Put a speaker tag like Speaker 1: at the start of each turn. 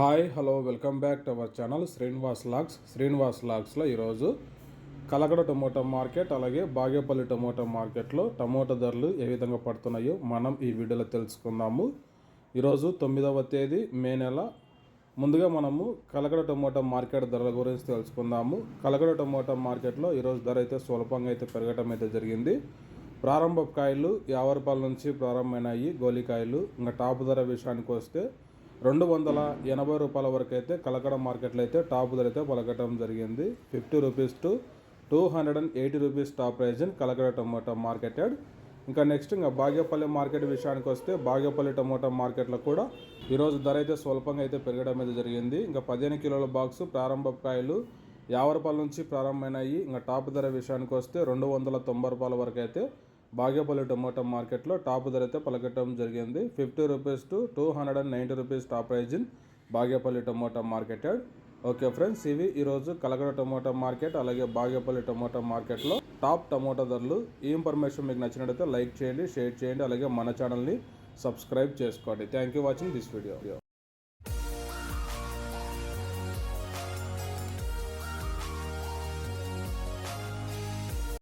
Speaker 1: Hi hello welcome back to our channel Srinivas logs Srinivas లాగ్స్లో ఈరోజు Kalakada tomato market అలాగే Bagepalli tomato మార్కెట్లో tomato ధరలు ఏ విధంగా పడుతున్నాయో మనం ఈ వీడియోలో తెలుసుకుందాము. ఈరోజు తొమ్మిదవ తేదీ మే నెల. ముందుగా మనము కలకడ టమోటా మార్కెట్ ధరల గురించి తెలుసుకుందాము. కలకడ టమోటా మార్కెట్లో ఈరోజు ధర అయితే స్వల్పంగా అయితే పెరగటం అయితే జరిగింది. ప్రారంభ కాయలు యాభై రూపాయల నుంచి ప్రారంభమైనాయి గోలికాయలు. ఇంకా టాప్ ధర విషయానికి వస్తే రెండు వందల ఎనభై రూపాయల వరకు అయితే కలకడ మార్కెట్లో అయితే టాప్ ధర అయితే పలకటం జరిగింది. Fifty rupees to two hundred and eighty rupees top price in Kalakada tomato marketed. ఇంకా నెక్స్ట్ ఇంకా బాగేపల్లి మార్కెట్ విషయానికి వస్తే బాగేపల్లి టమోటా మార్కెట్లో కూడా ఈరోజు ధర అయితే స్వల్పంగా అయితే పెరగడం అయితే జరిగింది. ఇంకా పదిహేను కిలోల బాక్స్ ప్రారంభ కాయలు యాభై రూపాయల నుంచి ప్రారంభమైనాయి. ఇంకా టాప్ ధర విషయానికి వస్తే రెండు వందల తొంభై రూపాయల వరకు అయితే బాగేపల్లి టొమాటో మార్కెట్లో టాప్ ధర అయితే పలకటం జరిగింది. Fifty rupees to two hundred and ninety rupees top price in Bagepalli tomato market okay friends ఇవి ఈరోజు కలగడ టొమాటో మార్కెట్ అలాగే బాగేపల్లి టొమాటో మార్కెట్లో టాప్ టమోటా ధరలు. ఈ ఇన్ఫర్మేషన్ మీకు నచ్చినట్లయితే లైక్ చేయండి షేర్ చేయండి అలాగే మన ఛానల్ని సబ్స్క్రైబ్ చేసుకోండి. Thank you watching this video